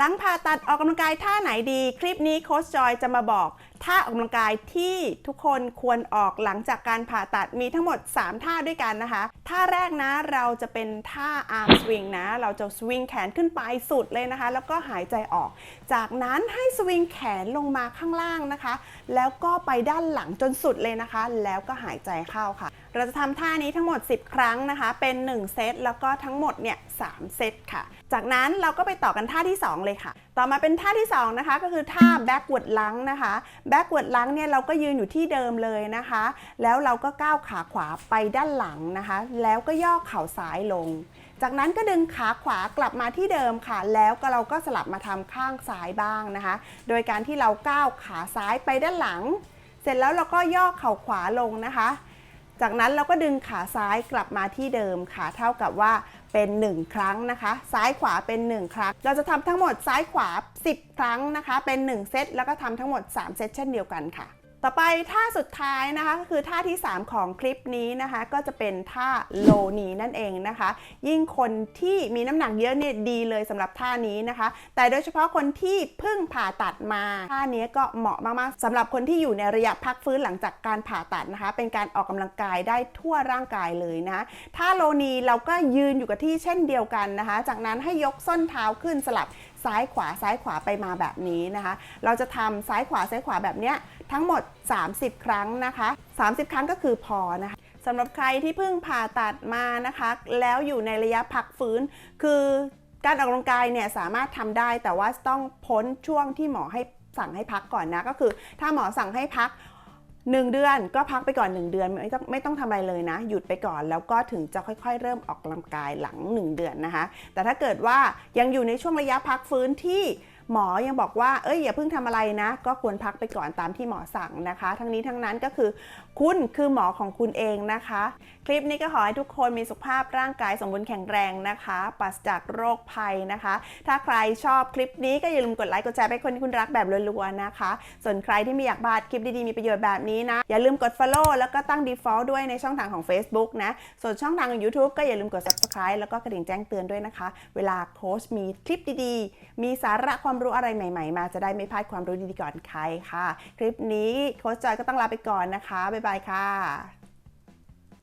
หลังผ่าตัดออกกำลังกายท่าไหนดี คลิปนี้โค้ชจอยจะมาบอกท่าออกกำลังกายที่ทุกคนควรออกหลังจากการผ่าตัดมีทั้งหมด 3 ท่าด้วยกันนะคะ ท่าแรกนะเราจะเป็นท่าอาร์มสวิงนะ เราจะสวิงแขนขึ้นไปสุดเลยนะคะ แล้วก็หายใจออก จากนั้นให้สวิงแขนลงมาข้างล่างนะคะ แล้วก็ไปด้านหลังจนสุดเลยนะคะ แล้วก็หายใจเข้าค่ะ เราจะทำท่านี้ทั้งหมด 10 ครั้งนะคะ เป็น 1 เซต แล้วก็ทั้งหมดเนี่ย3เซตค่ะ จากนั้นเราก็ไปต่อกันท่าที่ 2 เลยค่ะ ต่อมาเป็นท่าที่ 2 นะคะ ก็คือท่า backward lunge นะคะ backward lunge เนี่ยเราก็ยืนอยู่ที่เดิมเลยนะคะ แล้วเราก็ก้าวขาขวาไปด้านหลังนะคะ แล้วก็ย่อเข่าซ้ายลง จากนั้นก็ดึงขาขวากลับมาที่เดิมค่ะ แล้วก็เราก็สลับมาทำข้างซ้ายบ้างนะคะ โดยการที่เราก้าวขาซ้ายไปด้านหลัง เสร็จแล้วเราก็ย่อเข่าขวาลงนะคะ จากนั้นเราก็ดึงขาซ้ายกลับมาที่เดิมค่ะ เท่ากับว่าเป็น 1 ครั้งนะคะ ซ้ายขวาเป็น 1 ครั้ง เราจะทำทั้งหมดซ้ายขวา 10 ครั้งนะคะ เป็น 1 เซตแล้วก็ทำทั้งหมด 3 เซตเช่นเดียวกันค่ะ ต่อไปท่าสุดท้ายนะคะก็คือท่าที่ 3 ของคลิปนี้นะคะ ก็จะเป็นท่าโลนีนั่นเองนะคะ ยิ่งคนที่มีน้ำหนักเยอะเนี่ยดีเลยสำหรับท่านี้นะคะ แต่โดยเฉพาะคนที่เพิ่งผ่าตัดมาท่านี้ก็เหมาะมากๆสำหรับคนที่อยู่ในระยะพักฟื้นหลังจากการผ่าตัดนะคะ เป็นการออกกำลังกายได้ทั่วร่างกายเลยนะท่าโลนีเราก็ยืนอยู่กับที่เช่นเดียวกันนะคะ จากนั้นให้ยกส้นเท้าขึ้นสลับซ้ายขวาซ้ายขวาไปมาแบบนี้นะคะ เราจะทำซ้ายขวาซ้ายขวาแบบเนี้ยทั้งหมด 30 ครั้งนะคะ 30 ครั้งก็คือพอนะคะสำหรับใครที่เพิ่งผ่าตัดมานะคะ แล้วอยู่ในระยะพักฟื้น คือการออกกำลังกายเนี่ยสามารถทำได้แต่ว่าต้องพ้นช่วงที่หมอให้สั่งให้พักก่อนนะ ก็คือถ้าหมอสั่งให้พัก 1 เดือนก็พักไปก่อน 1 เดือนไม่ต้องไม่ต้องทำอะไรเลยนะ หยุดไปก่อนแล้วก็ถึงจะค่อยๆ เริ่มออกกำลังกายหลัง 1 เดือนนะคะ แต่ถ้าเกิดว่ายังอยู่ในช่วงระยะพักฟื้นที่ หมอยังบอกว่าเอ้ยอย่าเพิ่งทำอะไรนะ ก็ควรพักไปก่อนตามที่หมอสั่งนะคะ ทั้งนี้ทั้งนั้นก็คือคุณคือหมอของคุณเองนะคะ คลิปนี้ก็ขอให้ทุกคนมีสุขภาพร่างกายสมบูรณ์แข็งแรงนะคะปราศจากโรคภัยนะคะ ถ้าใครชอบคลิปนี้ก็อย่าลืมกดไลค์กดแชร์ไปให้คนที่คุณรักแบบรัวๆนะคะ ส่วนใครที่ไม่อยากพลาดคลิปดีๆมีประโยชน์แบบนี้นะอย่าลืมกด follow แล้วก็ตั้ง default ด้วยในช่องทางของ Facebook นะส่วนช่องทางของ YouTube ก็อย่าลืมกด subscribe แล้วก็กระดิ่งแจ้งเตือนด้วยนะคะ เวลาโค้ชมีคลิปดีๆ มีสาระความรู้อะไรใหม่ ๆ มาจะได้ไม่พลาดความรู้ดีๆก่อนใครค่ะ คลิปนี้โค้ชจอยก็ต้องลาไปก่อนนะคะ บ๊ายบายค่ะ